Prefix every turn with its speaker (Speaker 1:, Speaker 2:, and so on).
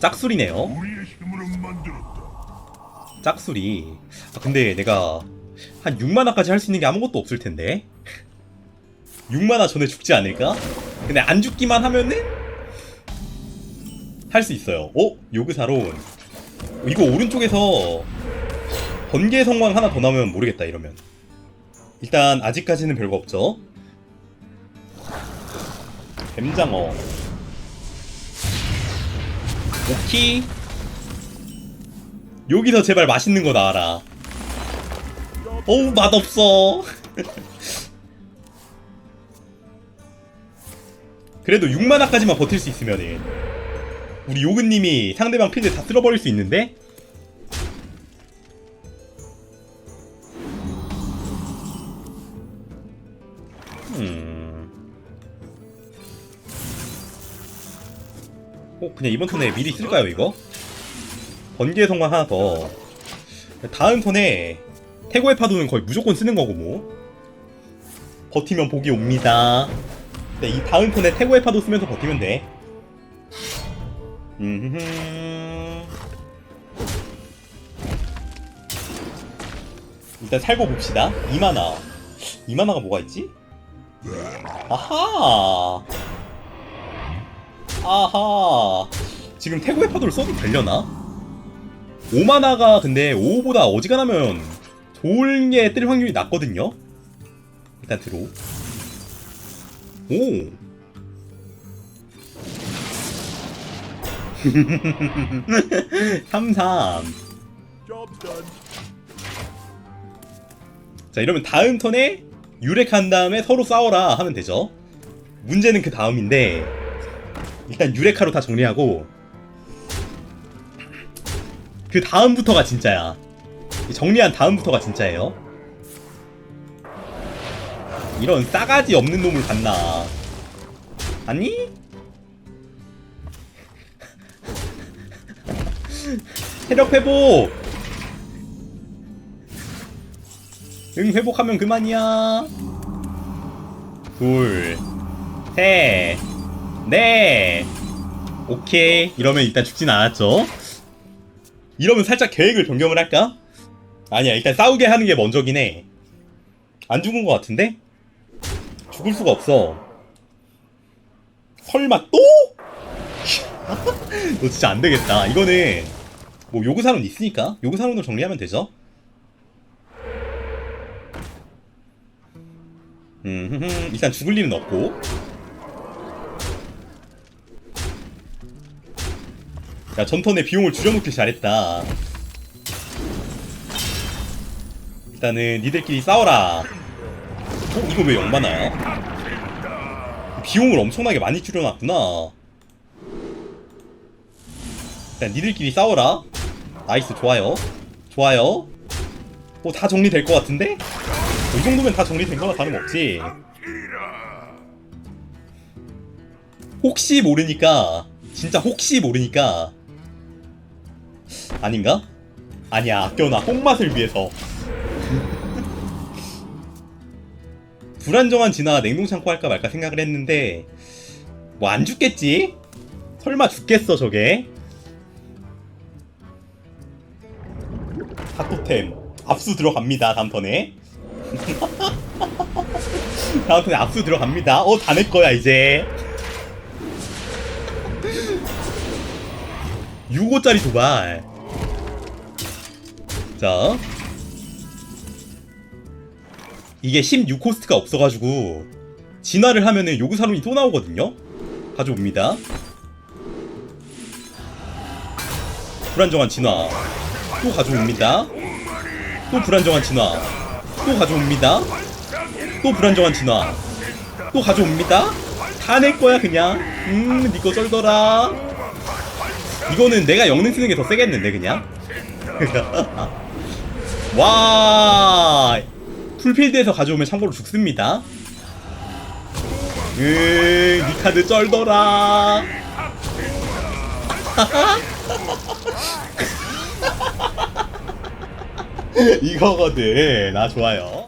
Speaker 1: 짝술이네요. 짝술이. 아, 근데 내가 한 6만화까지 할 수 있는 게 아무것도 없을 텐데. 6만화 전에 죽지 않을까? 근데 안 죽기만 하면은 할 수 있어요. 어? 요그사론. 이거 오른쪽에서 번개 성광 하나 더 나오면 모르겠다 이러면. 일단 아직까지는 별거 없죠. 뱀장어. 오키. 여기서 제발 맛있는 거 나와라. 어우 맛없어. 그래도 6만화까지만 버틸 수 있으면은 우리 요근님이 상대방 필드 다 쓸어버릴 수 있는데 음. 어 그냥 이번 턴에 미리 쓸까요 이거? 번개 성광 하나 더. 다음 턴에 태고의 파도는 거의 무조건 쓰는 거고 뭐. 버티면 복이 옵니다. 네, 이 다음 턴에 태고의 파도 쓰면서 버티면 돼. 일단 살고 봅시다. 2만화 2만화가 뭐가 있지? 아하 아하 지금 태고의 파도를 써도 되려나? 5만화가 근데 5보다 어지간하면 좋은 게뜰 확률이 낮거든요? 일단 들어 오 33. 자 이러면 다음 턴에 유렉한 다음에 서로 싸워라 하면 되죠 문제는 그 다음인데 일단 유레카로 다 정리하고 그 다음부터가 진짜야. 이 정리한 다음부터가 진짜예요. 이런 싸가지 없는 놈을 봤나. 아니? 체력 회복! 응 회복하면 그만이야. 둘 셋, 넷. 오케이. 이러면 일단 죽진 않았죠. 이러면 살짝 계획을 변경을 할까? 아니야, 일단 싸우게 하는 게 먼저긴 해. 안 죽은 것 같은데? 죽을 수가 없어. 설마 또? 너 진짜 안 되겠다. 이거는 뭐 요구사론 있으니까 요구사론으로 정리하면 되죠. 음, 일단 죽을 일은 없고. 야, 전턴에 비용을 줄여놓길 잘했다. 일단은 니들끼리 싸워라. 어? 이거 왜 영만화야? 비용을 엄청나게 많이 줄여놨구나. 일단 니들끼리 싸워라. 나이스, 좋아요. 좋아요. 뭐다 정리될 것 같은데? 뭐이 정도면 다 정리된 거나 다름없지. 혹시 모르니까, 진짜 혹시 모르니까, 아닌가? 아니야, 아껴놔. 뽕맛을 위해서. 불안정한 진화 냉동창고 할까 말까 생각을 했는데, 뭐 안 죽겠지? 설마 죽겠어, 저게? 핫토템. 압수 들어갑니다, 다음 턴에. 다음 턴에 압수 들어갑니다. 어, 다내 거야, 이제. 6호짜리 도발. 자. 이게 16코스트가 없어가지고, 진화를 하면은 요구사론이 또 나오거든요? 가져옵니다. 불안정한 진화. 또 가져옵니다. 또 불안정한 진화. 또 가져옵니다. 또 불안정한 진화. 또 가져옵니다. 다 내 거야 그냥. 음, 니거 쩔더라. 이거는 내가 영능 쓰는 게 더 세겠는데 그냥. 와. 풀필드에서 가져오면 참고로 죽습니다. 으, 니 카드 쩔더라. 이거거든. 나 좋아요.